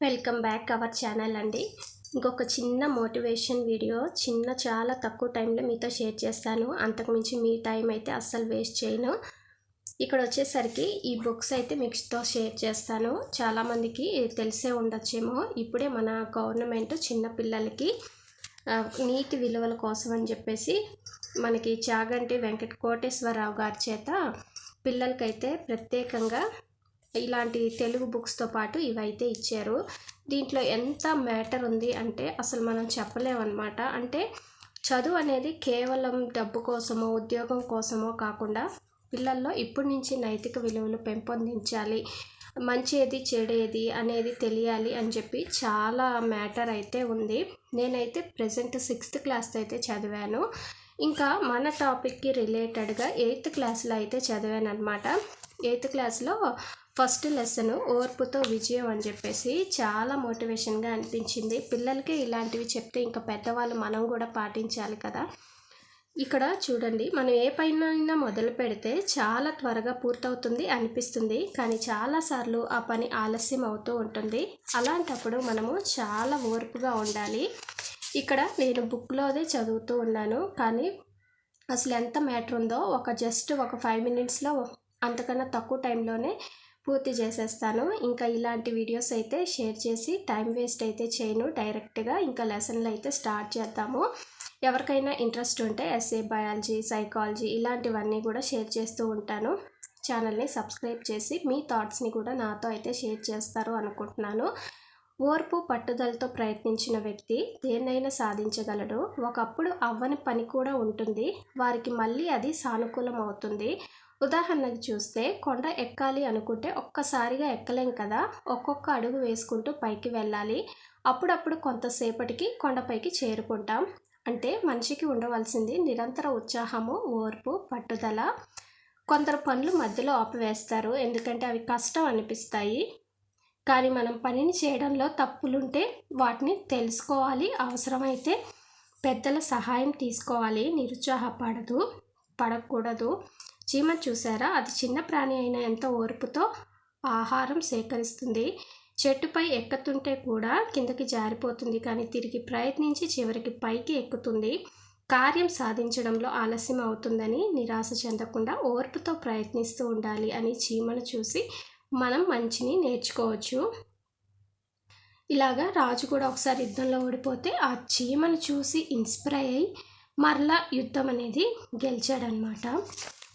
Welcome back our channel అండి. ఇంకొక చిన్న మోటివేషన్ వీడియో చిన్న చాలా తక్కువ టైంలో మీతో షేర్ చేస్తాను. అంతకుమించి మీ టైం అయితే అస్సలు వేస్ట్ చేయను. ఇక్కడ వచ్చేసరికి ఈ బుక్స్ అయితే మీతో షేర్ చేస్తాను. చాలామందికి తెలిసే ఉండొచ్చేమో ఇప్పుడే మన గవర్నమెంట్ చిన్నపిల్లలకి నీతి విలువల కోసం అని చెప్పేసి మనకి చాగంటి వెంకట కోటేశ్వరరావు గారి చేత పిల్లలకైతే ప్రత్యేకంగా ఇలాంటి తెలుగు బుక్స్తో పాటు ఇవైతే ఇచ్చారు. దీంట్లో ఎంత మ్యాటర్ ఉంది అంటే అసలు మనం చెప్పలేమన్నమాట. అంటే చదువు అనేది కేవలం డబ్బు కోసమో ఉద్యోగం కోసమో కాకుండా పిల్లల్లో ఇప్పటి నుంచి నైతిక విలువలు పెంపొందించాలి. మంచి ఏది చెడేది అనేది తెలియాలి అని చెప్పి చాలా మ్యాటర్ అయితే ఉంది. నేనైతే ప్రజెంట్ సిక్స్త్ క్లాస్ అయితే చదివాను. ఇంకా మన టాపిక్కి రిలేటెడ్గా ఎయిత్ క్లాస్లో అయితే చదివాను అనమాట ఎయిత్ క్లాస్లో ఫస్ట్ లెసన్ ఓర్పుతో విజయం అని చెప్పేసి చాలా మోటివేషన్గా అనిపించింది. పిల్లలకి ఇలాంటివి చెప్తే ఇంకా పెద్దవాళ్ళు మనం కూడా పాటించాలి కదా. ఇక్కడ చూడండి మనం ఏ పైన మొదలు పెడితే చాలా త్వరగా పూర్తవుతుంది అనిపిస్తుంది. కానీ చాలాసార్లు ఆ పని ఆలస్యం అవుతూ ఉంటుంది. అలాంటప్పుడు మనము చాలా ఓర్పుగా ఉండాలి. ఇక్కడ నేను బుక్లోదే చదువుతూ ఉన్నాను. కానీ అసలు ఎంత మ్యాటర్ ఉందో ఒక జస్ట్ ఒక ఫైవ్ మినిట్స్లో అంతకన్నా తక్కువ టైంలోనే పూర్తి చేసేస్తాను. ఇంకా ఇలాంటి వీడియోస్ అయితే షేర్ చేసి టైం వేస్ట్ అయితే చేయను. డైరెక్ట్గా ఇంకా లెసన్లు అయితే స్టార్ట్ చేద్దాము. ఎవరికైనా ఇంట్రెస్ట్ ఉంటే ఎస్ఏ బయాలజీ సైకాలజీ ఇలాంటివన్నీ కూడా షేర్ చేస్తూ ఉంటాను. ఛానల్ని సబ్స్క్రైబ్ చేసి మీ థాట్స్ని కూడా నాతో అయితే షేర్ చేస్తారు అనుకుంటున్నాను. ఓర్పు పట్టుదలతో ప్రయత్నించిన వ్యక్తి దేన్నైనా సాధించగలడు. ఒకప్పుడు అవ్వని పని కూడా ఉంటుంది. వారికి మళ్ళీ అది సానుకూలం అవుతుంది ఉదాహరణకు చూస్తే కొండ ఎక్కాలి అనుకుంటే ఒక్కసారిగా ఎక్కలేం కదా. ఒక్కొక్క అడుగు వేసుకుంటూ పైకి వెళ్ళాలి. అప్పుడప్పుడు కొంతసేపటికి కొండపైకి చేరుకుంటాం. అంటే మనిషికి ఉండవలసింది నిరంతర ఉత్సాహము ఓర్పు పట్టుదల. కొందరు పనులు మధ్యలో ఆపివేస్తారు. ఎందుకంటే అవి కష్టం అనిపిస్తాయి. కానీ మనం పనిని చేయడంలో తప్పులుంటే వాటిని తెలుసుకోవాలి. అవసరమైతే పెద్దల సహాయం తీసుకోవాలి. నిరుత్సాహపడదు పడకూడదు. చీమ చూసారా? అది చిన్న ప్రాణి అయినా ఎంత ఓర్పుతో ఆహారం సేకరిస్తుంది. చెట్టుపై ఎక్కుతుంటే కూడా కిందకి జారిపోతుంది. కానీ తిరిగి ప్రయత్నించి చివరికి పైకి ఎక్కుతుంది. కార్యం సాధించడంలో ఆలస్యం అవుతుందని నిరాశ చెందకుండా ఓర్పుతో ప్రయత్నిస్తూ ఉండాలి అని చీమను చూసి మనం మంచిని నేర్చుకోవచ్చు. ఇలాగా రాజు కూడా ఒకసారి యుద్ధంలో ఓడిపోతే ఆ చీమను చూసి ఇన్స్పైర్ అయ్యి మరలా యుద్ధం అనేది గెలిచాడనమాట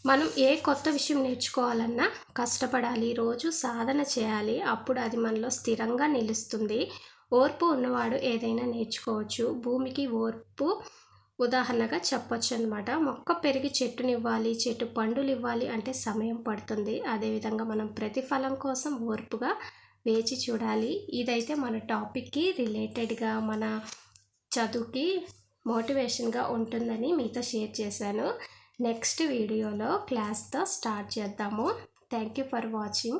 మనం ఏ కొత్త విషయం నేర్చుకోవాలన్నా కష్టపడాలి రోజు సాధన చేయాలి. అప్పుడు అది మనలో స్థిరంగా నిలుస్తుంది. ఓర్పు ఉన్నవాడు ఏదైనా నేర్చుకోవచ్చు. భూమికి ఓర్పు ఉదాహరణగా చెప్పొచ్చు అనమాట మొక్క పెరిగి చెట్టునివ్వాలి చెట్టు పండులు ఇవ్వాలి అంటే సమయం పడుతుంది. అదేవిధంగా మనం ప్రతిఫలం కోసం ఓర్పుగా వేచి చూడాలి. ఇదైతే మన టాపిక్కి రిలేటెడ్గా మన చదువుకి మోటివేషన్గా ఉంటుందని మీతో షేర్ చేశాను. నెక్స్ట్ వీడియోలో క్లాస్తో స్టార్ట్ చేద్దాము. Thank you for watching.